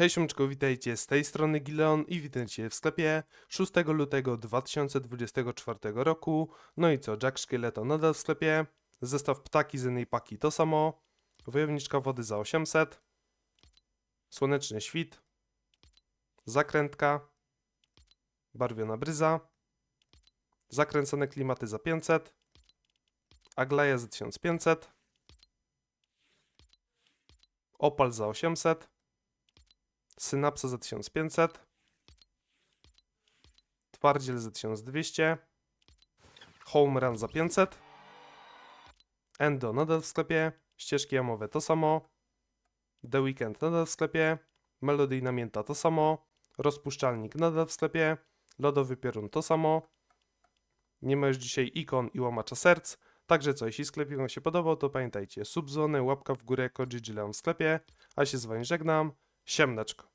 Hej siomczko, witajcie. Z tej strony Gileon i witajcie w sklepie 6 lutego 2024 roku. No i co, Jack Szkieleto nadal w sklepie, zestaw ptaki z innej paki to samo, wojowniczka wody za 800, słoneczny świt, zakrętka, barwiona bryza, zakręcone klimaty za 500, Aglaja za 1500, Opal za 800, Synapsa za 1500, Twardziel za 1200, Home Run za 500, Endo nadal w sklepie, ścieżki jamowe to samo, The Weekend nadal w sklepie, Melodyjna mięta to samo, Rozpuszczalnik nadal w sklepie, Lodowy piorun to samo, nie ma już dzisiaj ikon i łamacza serc, także co, jeśli sklep Wam się podobał, to pamiętajcie, subzony, łapka w górę, GGLeon w sklepie, a się z Wami żegnam, siemneczko.